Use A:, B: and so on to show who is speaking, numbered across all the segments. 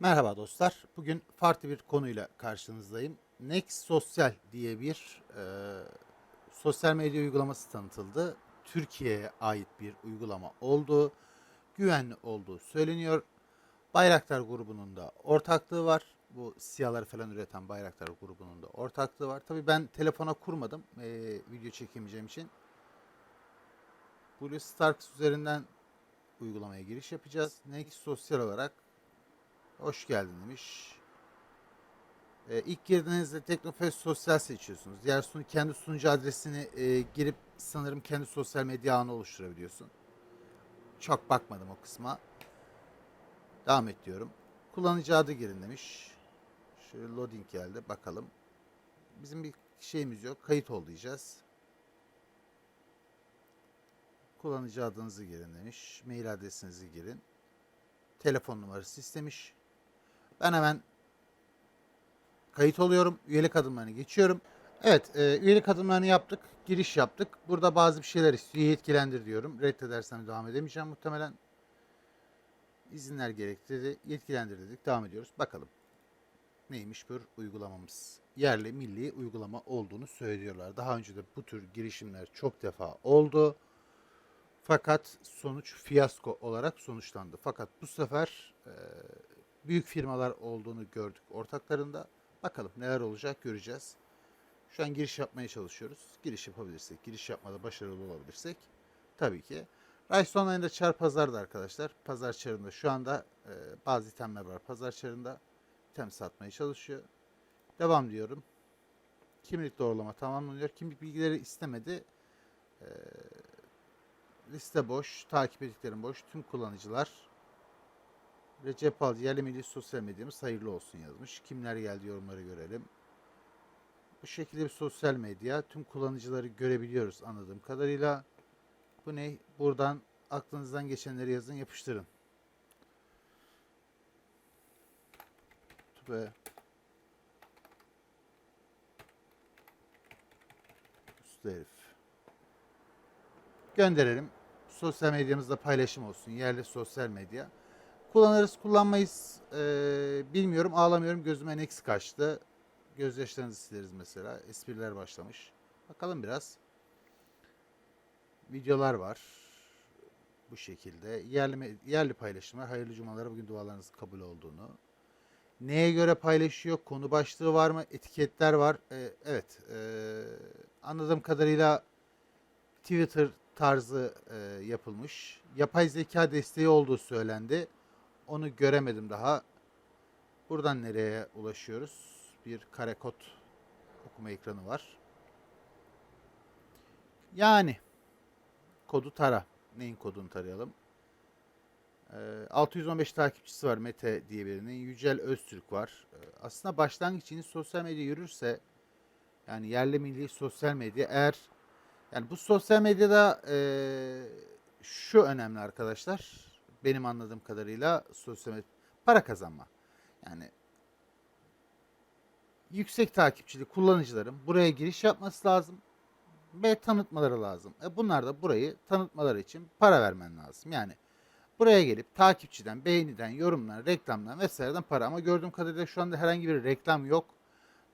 A: Merhaba dostlar. Bugün farklı bir konuyla karşınızdayım. Next Sosyal diye bir e, sosyal medya uygulaması tanıtıldı. Türkiye'ye ait bir uygulama oldu. Güvenli olduğu söyleniyor. Bayraktar grubunun da ortaklığı var. Bu siyaları falan üreten Bayraktar grubunun da ortaklığı var. Tabii ben telefona kurmadım e, video çekemeyeceğim için. Blue Starks üzerinden uygulamaya giriş yapacağız. Next Sosyal olarak Hoş geldin demiş. Ee, ilk girdiğinizde Teknofest Sosyal seçiyorsunuz. Diğer sunu kendi sunucu adresini e, girip sanırım kendi sosyal medya ağını oluşturabiliyorsun. Çok bakmadım o kısma. Devam et diyorum. Kullanıcı adı girin demiş. Şöyle loading geldi. Bakalım. Bizim bir şeyimiz yok. Kayıt ol diyeceğiz. Kullanıcı adınızı girin demiş. Mail adresinizi girin. Telefon numarası istemiş. Ben hemen kayıt oluyorum. Üyelik adımlarını geçiyorum. Evet, e, üyelik adımlarını yaptık. Giriş yaptık. Burada bazı bir şeyler istiyor. Yetkilendir diyorum. Reddedersem devam edemeyeceğim muhtemelen. İzinler gerektirdi. Yetkilendir dedik. Devam ediyoruz. Bakalım. Neymiş bu uygulamamız? Yerli milli uygulama olduğunu söylüyorlar. Daha önce de bu tür girişimler çok defa oldu. Fakat sonuç fiyasko olarak sonuçlandı. Fakat bu sefer e, büyük firmalar olduğunu gördük ortaklarında. Bakalım neler olacak göreceğiz. Şu an giriş yapmaya çalışıyoruz. Giriş yapabilirsek, giriş yapmada başarılı olabilirsek tabii ki. Rice Online'da çar pazarda arkadaşlar. Pazar çarında şu anda e, bazı itemler var pazar çarında. İtem satmaya çalışıyor. Devam diyorum. Kimlik doğrulama tamamlanıyor. Kimlik bilgileri istemedi. E, liste boş. Takip ettiklerim boş. Tüm kullanıcılar Recep Al yerli milli sosyal medyamız hayırlı olsun yazmış. Kimler geldi yorumları görelim. Bu şekilde bir sosyal medya. Tüm kullanıcıları görebiliyoruz anladığım kadarıyla. Bu ne? Buradan aklınızdan geçenleri yazın yapıştırın. Tübe. Usta herif. Gönderelim. Sosyal medyamızda paylaşım olsun. Yerli sosyal medya. Kullanırız, kullanmayız. Ee, bilmiyorum, ağlamıyorum. Gözüme eksi kaçtı. Gözyaşlarınızı sileriz mesela. Espriler başlamış. Bakalım biraz. Videolar var. Bu şekilde. Yerli, yerli paylaşımlar. Hayırlı cumalara bugün dualarınız kabul olduğunu. Neye göre paylaşıyor? Konu başlığı var mı? Etiketler var. Ee, evet. ee, anladığım kadarıyla Twitter tarzı e, yapılmış. Yapay zeka desteği olduğu söylendi. Onu göremedim daha. Buradan nereye ulaşıyoruz? Bir kare kod okuma ekranı var. Yani kodu tara. Neyin kodunu tarayalım? Ee, 615 takipçisi var Mete diye birinin. Yücel Öztürk var. Ee, aslında başlangıç için sosyal medya yürürse yani yerli milli sosyal medya eğer yani bu sosyal medyada eee, şu önemli arkadaşlar. Benim anladığım kadarıyla sosyal para kazanma. Yani yüksek takipçili kullanıcıların buraya giriş yapması lazım ve tanıtmaları lazım. E bunlar da burayı tanıtmaları için para vermen lazım. Yani buraya gelip takipçiden, beğeniden, yorumdan, reklamdan vesaireden para ama gördüğüm kadarıyla şu anda herhangi bir reklam yok.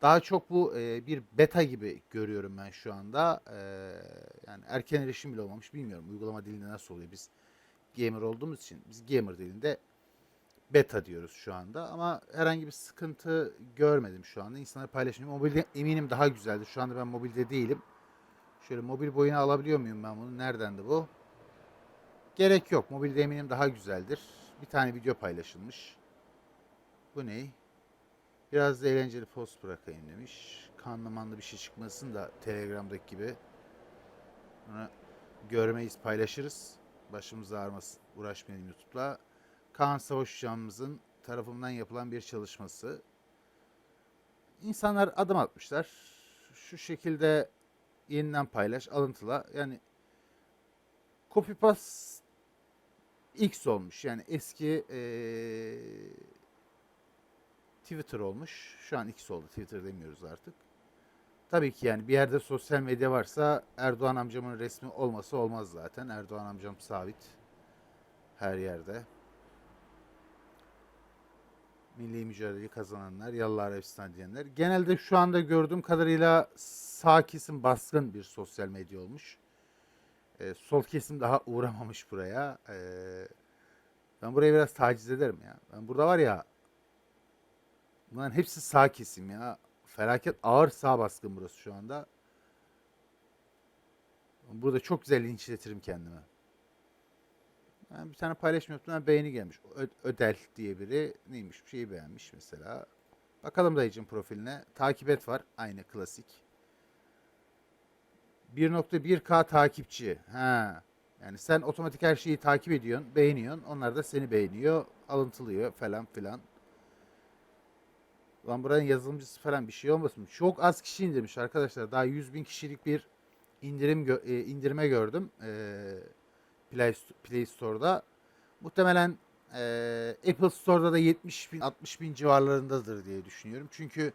A: Daha çok bu e, bir beta gibi görüyorum ben şu anda. E, yani erken erişim bile olmamış bilmiyorum. Uygulama dilinde nasıl oluyor? Biz gamer olduğumuz için biz gamer dilinde beta diyoruz şu anda. Ama herhangi bir sıkıntı görmedim şu anda. İnsanlar paylaşmıyor. Mobilde eminim daha güzeldi. Şu anda ben mobilde değilim. Şöyle mobil boyunu alabiliyor muyum ben bunu? Neredendi bu? Gerek yok. Mobilde eminim daha güzeldir. Bir tane video paylaşılmış. Bu ne? Biraz da eğlenceli post bırakayım demiş. Kanlı manlı bir şey çıkmasın da Telegram'daki gibi. Bunu görmeyiz, paylaşırız. Başımız ağrımasın. Uğraşmayalım YouTube'la. Kaan Savaş Hocamızın tarafından yapılan bir çalışması. İnsanlar adım atmışlar. Şu şekilde yeniden paylaş, alıntıla. Yani copy paste X olmuş. Yani eski eee Twitter olmuş. Şu an X oldu. Twitter demiyoruz artık. Tabii ki yani bir yerde sosyal medya varsa Erdoğan amcamın resmi olması olmaz zaten. Erdoğan amcam sabit. Her yerde. milli mücadeleyi kazananlar, Yallah Arabistan diyenler. Genelde şu anda gördüğüm kadarıyla sağ kesim baskın bir sosyal medya olmuş. Ee, sol kesim daha uğramamış buraya. Ee, ben burayı biraz taciz ederim ya. Ben burada var ya bunların hepsi sağ kesim ya. Felaket ağır sağ baskın burası şu anda. Burada çok güzel linçletirim kendime. Ben bir tane paylaşım yaptım. Ben beğeni gelmiş. Ö- Ödel diye biri neymiş bir şeyi beğenmiş mesela. Bakalım dayıcın profiline. Takip et var. Aynı klasik. 1.1K takipçi. Ha. Yani sen otomatik her şeyi takip ediyorsun, beğeniyorsun. Onlar da seni beğeniyor, alıntılıyor falan filan. Lan buranın yazılımcısı falan bir şey olmasın. Çok az kişi indirmiş arkadaşlar. Daha 100 bin kişilik bir indirim gö- e, indirme gördüm. Ee, Play, Play Store'da. Muhtemelen e, Apple Store'da da 70 bin 60 bin civarlarındadır diye düşünüyorum. Çünkü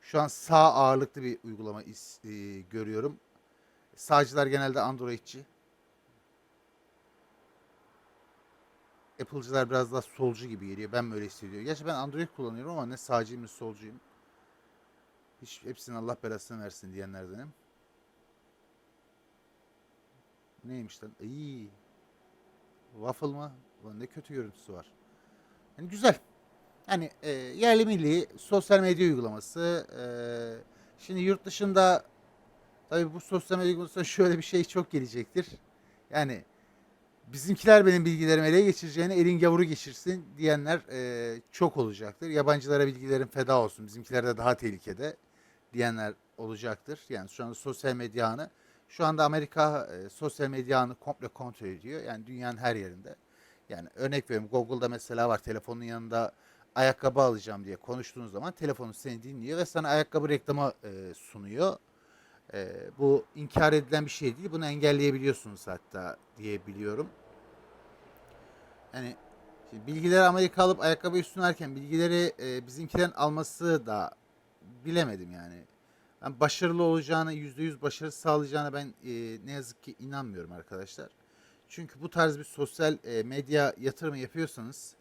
A: şu an sağ ağırlıklı bir uygulama is- e, görüyorum. Sağcılar genelde Androidçi. Apple'cılar biraz daha solcu gibi geliyor. Ben böyle hissediyorum. Gerçi ben Android kullanıyorum ama ne sağcıyım ne solcuyum. Hiç, hepsinin Allah belasını versin diyenlerdenim. Neymiş lan? İyi. Waffle mı? Ulan ne kötü görüntüsü var. Yani güzel. Hani e, yerli milli sosyal medya uygulaması. E, şimdi yurt dışında tabii bu sosyal medya uygulamasına şöyle bir şey çok gelecektir. Yani bizimkiler benim bilgilerimi ele geçireceğine elin gavuru geçirsin diyenler e, çok olacaktır. Yabancılara bilgilerin feda olsun. Bizimkiler de daha tehlikede diyenler olacaktır. Yani şu anda sosyal medya ağını şu anda Amerika e, sosyal medya ağını komple kontrol ediyor. Yani dünyanın her yerinde. Yani örnek veriyorum Google'da mesela var telefonun yanında ayakkabı alacağım diye konuştuğun zaman telefonu seni dinliyor ve sana ayakkabı reklamı e, sunuyor. E, bu inkar edilen bir şey değil. Bunu engelleyebiliyorsunuz hatta diye biliyorum. Yani şimdi bilgileri Amerika alıp ayakkabıyı sunarken bilgileri e, bizimkilerin alması da bilemedim yani. Ben başarılı olacağını, %100 başarı sağlayacağına ben e, ne yazık ki inanmıyorum arkadaşlar. Çünkü bu tarz bir sosyal e, medya yatırımı yapıyorsanız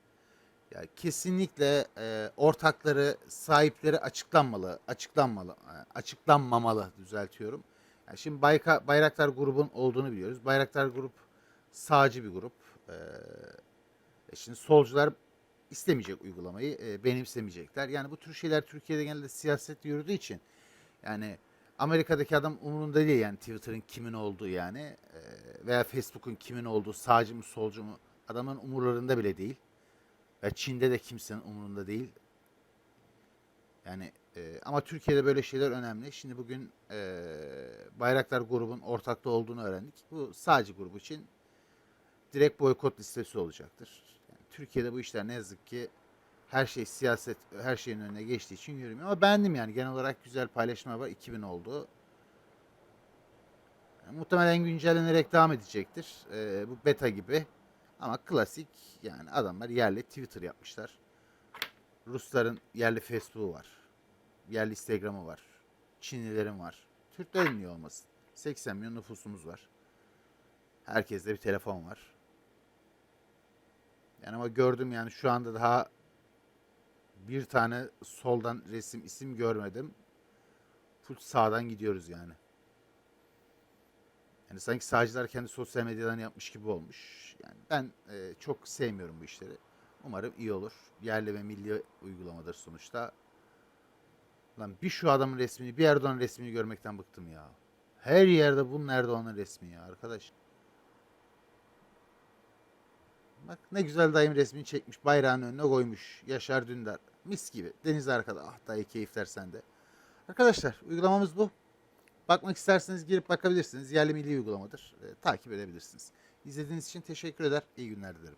A: ya kesinlikle e, ortakları, sahipleri açıklanmalı, açıklanmalı, e, açıklanmamalı düzeltiyorum. Yani şimdi Bayka, Bayraktar grubun olduğunu biliyoruz. Bayraktar grup sağcı bir grup. E, e şimdi solcular istemeyecek uygulamayı, e, benimsemeyecekler. Yani bu tür şeyler Türkiye'de genelde siyaset yürüdüğü için yani Amerika'daki adam umurunda değil yani Twitter'ın kimin olduğu yani e, veya Facebook'un kimin olduğu sağcı mı solcu mu adamın umurlarında bile değil. Ve Çin'de de kimsenin umurunda değil. Yani e, ama Türkiye'de böyle şeyler önemli. Şimdi bugün e, Bayraktar grubun ortakta olduğunu öğrendik. Bu sağcı grubu için direkt boykot listesi olacaktır. Yani Türkiye'de bu işler ne yazık ki her şey siyaset her şeyin önüne geçtiği için yürümüyor. Ama beğendim yani genel olarak güzel paylaşımlar var. 2000 oldu. Yani muhtemelen güncellenerek devam edecektir. Ee, bu beta gibi. Ama klasik yani adamlar yerli Twitter yapmışlar. Rusların yerli Facebook'u var. Yerli Instagram'ı var. Çinlilerin var. Türklerin niye olmasın? 80 milyon nüfusumuz var. Herkeste bir telefon var. Yani ama gördüm yani şu anda daha bir tane soldan resim isim görmedim. Full sağdan gidiyoruz yani. Yani sanki sağcılar kendi sosyal medyadan yapmış gibi olmuş. Yani ben e, çok sevmiyorum bu işleri. Umarım iyi olur. Yerli ve milli uygulamadır sonuçta. Lan bir şu adamın resmini, bir Erdoğan'ın resmini görmekten bıktım ya. Her yerde bunun Erdoğan'ın resmi ya arkadaş. Bak ne güzel dayım resmini çekmiş. Bayrağın önüne koymuş. Yaşar Dündar. Mis gibi. Deniz arkada. Ah dayı keyifler sende. Arkadaşlar uygulamamız bu. Bakmak isterseniz girip bakabilirsiniz. Yerli milli uygulamadır. Ee, takip edebilirsiniz. İzlediğiniz için teşekkür eder. İyi günler dilerim.